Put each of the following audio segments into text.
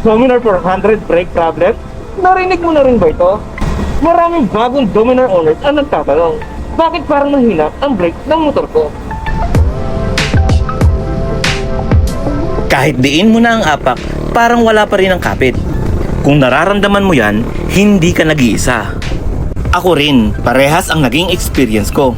Dominar 400 brake problem? Narinig mo na rin ba ito? Maraming bagong Dominar owners ang nagtatanong, bakit parang mahina ang brake ng motor ko? Kahit diin mo na ang apak, parang wala pa rin ang kapit. Kung nararamdaman mo yan, hindi ka nag-iisa. Ako rin, parehas ang naging experience ko.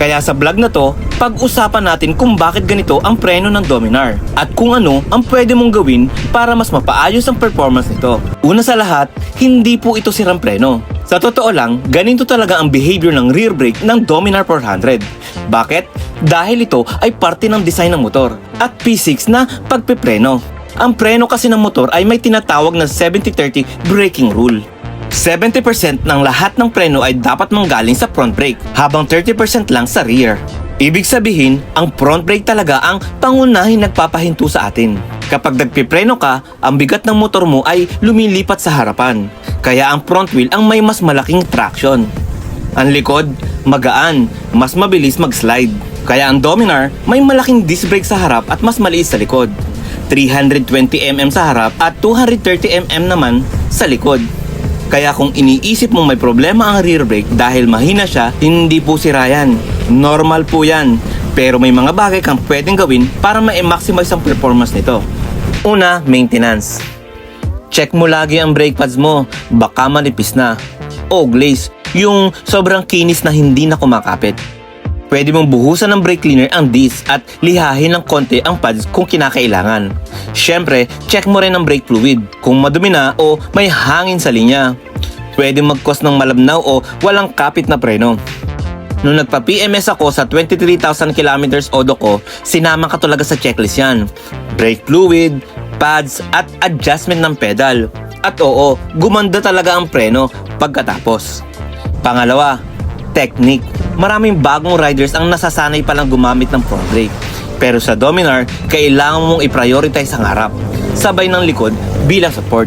Kaya sa vlog na to, pag-usapan natin kung bakit ganito ang preno ng Dominar at kung ano ang pwede mong gawin para mas mapaayos ang performance nito. Una sa lahat, hindi po ito sirang preno. Sa totoo lang, ganito talaga ang behavior ng rear brake ng Dominar 400. Bakit? Dahil ito ay parte ng design ng motor at P6 na pagpipreno. Ang preno kasi ng motor ay may tinatawag na 70-30 braking rule. 70% ng lahat ng preno ay dapat manggaling sa front brake, habang 30% lang sa rear. Ibig sabihin, ang front brake talaga ang pangunahin nagpapahinto sa atin. Kapag nagpipreno ka, ang bigat ng motor mo ay lumilipat sa harapan. Kaya ang front wheel ang may mas malaking traction. Ang likod, magaan, mas mabilis mag-slide. Kaya ang Dominar, may malaking disc brake sa harap at mas maliit sa likod. 320mm sa harap at 230mm naman sa likod. Kaya kung iniisip mong may problema ang rear brake dahil mahina siya, hindi po sira yan. Normal po yan. Pero may mga bagay kang pwedeng gawin para ma-maximize ang performance nito. Una, maintenance. Check mo lagi ang brake pads mo, baka manipis na. O glaze, yung sobrang kinis na hindi na kumakapit. Pwede mong buhusan ng brake cleaner ang disc at lihahin ng konti ang pads kung kinakailangan. Syempre, check mo rin ang brake fluid kung madumi na o may hangin sa linya. Pwede mag-cause ng malabnaw o walang kapit na preno. Nung nagpa-PMS ako sa 23,000 kilometers odo ko, sinama ka talaga sa checklist yan. Brake fluid, pads, at adjustment ng pedal. At oo, gumanda talaga ang preno pagkatapos. Pangalawa, technique. Maraming bagong riders ang nasasanay palang gumamit ng front brake. Pero sa Dominar, kailangan mong i-prioritize ang harap, sabay ng likod bilang support.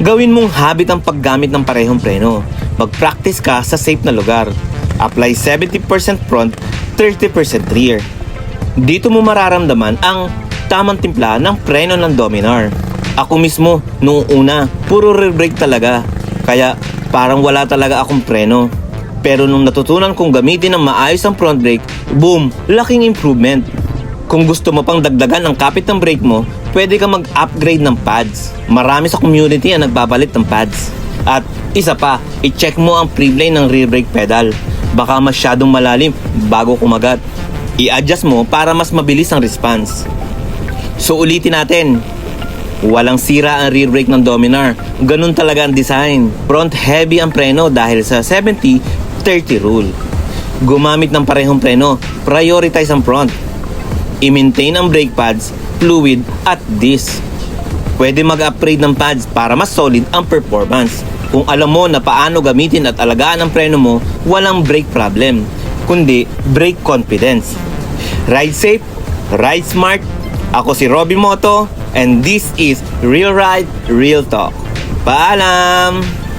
Gawin mong habit ang paggamit ng parehong preno. Mag-practice ka sa safe na lugar. Apply 70% front, 30% rear. Dito mo mararamdaman ang tamang timpla ng preno ng Dominar. Ako mismo, noong una, puro rear brake talaga. Kaya parang wala talaga akong preno. Pero nung natutunan kong gamitin ng maayos ang front brake, boom, laking improvement. Kung gusto mo pang dagdagan ang kapit ng brake mo, pwede ka mag-upgrade ng pads. Marami sa community ang nagbabalit ng pads. At isa pa, i-check mo ang pre-play ng rear brake pedal. Baka masyadong malalim bago kumagat. I-adjust mo para mas mabilis ang response. So ulitin natin, Walang sira ang rear brake ng Dominar. Ganun talaga ang design. Front heavy ang preno dahil sa 70-30 rule. Gumamit ng parehong preno. Prioritize ang front. I-maintain ang brake pads, fluid at disc. Pwede mag-upgrade ng pads para mas solid ang performance. Kung alam mo na paano gamitin at alagaan ang preno mo, walang brake problem, kundi brake confidence. Ride safe, ride smart. Ako si Robby Moto and this is Real Ride, Real Talk. Paalam!